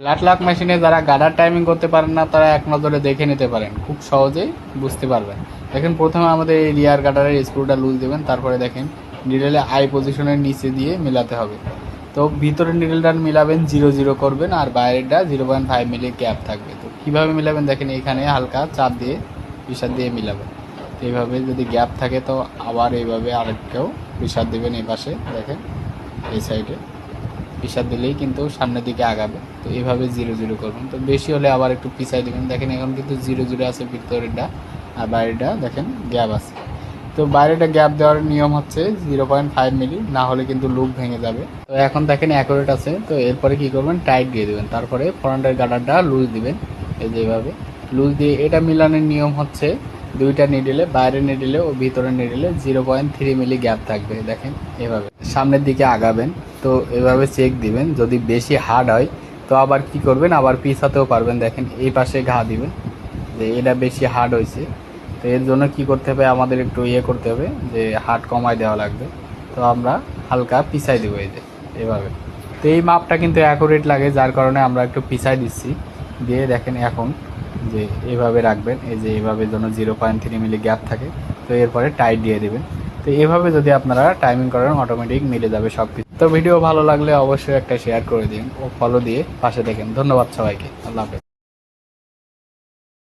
Flat lock মেশিনে যারা গাডার timing করতে পারেন না, তারা এক নজরে দেখে নিতে পারেন। খুব সহজেই বুঝতে পারবেন। দেখেন, প্রথমে আমাদের এই রিয়ার গাডারের স্ক্রুটা লুজ দেবেন, তারপরে দেখেন নিডেলে আই পজিশনের নিচে দিয়ে মিলাতে হবে। তো ভিতরের নিডেলটা মিলাবেন জিরো জিরো করবেন, আর বাইরেরটা zero point five milli gap থাকবে। তো কীভাবে মিলাবেন? দেখেন, এখানে হালকা চাপ দিয়ে প্রেশার দিয়ে মিলাবেন। এইভাবে যদি গ্যাপ থাকে, তো আবার এইভাবে আরেকটাও প্রেশার দেবেন এই পাশে, দেখেন, এই সাইডে প্রেশার দিলেই কিন্তু সামনের দিকে আগাবে। তো এইভাবে জিরো জিরো করবেন। তো বেশি হলে আবার একটু পিছাই দেবেন। দেখেন, এখন কিন্তু জিরো জিরো আছে ভিতরেরটা আর বাইরেটা দেখেন, গ্যাপ আছে। তো বাইরেটা গ্যাপ দেওয়ার নিয়ম হচ্ছে জিরো পয়েন্ট ফাইভ মিলি, না হলে কিন্তু লুক ভেঙে যাবে। তো এখন দেখেন অ্যাকুরেট আছে। তো এরপরে কি করবেন? টাইট দিয়ে দেবেন। তারপরে ফ্রন্টের গার্ডারটা লুজ দিবেন। এই যেভাবে লুজ দিয়ে এটা মিলানোর নিয়ম হচ্ছে দুইটা নিডেলে বাইরে নিডেলে ও ভিতরে নিডেলে zero point three milli gap থাকবে। দেখেন, এভাবে। সামনের দিকে আগাবেন। তো এভাবে চেক দিবেন। যদি বেশি হার্ড হয়, তো আবার কি করবেন? আবার পিছাতেও পারবেন। দেখেন, এই পাশে ঘা দিবেন, যে এটা বেশি হার্ড হয়েছে। তো এর জন্য কি করতে হবে? আমাদের একটু ইয়ে করতে হবে, যে হার্ড কমায় দেওয়া লাগবে। তো আমরা হালকা পিছাই দেবো এই যে, এভাবে। তো এই মাপটা কিন্তু অ্যাকুরেট লাগে, যার কারণে আমরা একটু পিছাই দিচ্ছি। দিয়ে দেখেন এখন, যে এভাবে রাখবেন, এই যে এভাবে যেন zero point three milli gap থাকে। তো এরপরে টাইট দিয়ে দেবেন। তো এভাবে যদি আপনারা টাইমিং করেন অটোমেটিক মিলে যাবে সব কিছু তো ভিডিও ভালো লাগলে অবশ্যই একটা শেয়ার করে দিন ও ফলো দিয়ে পাশে দেখেন। ধন্যবাদ সবাইকে। আল্লাহ হাফেজ।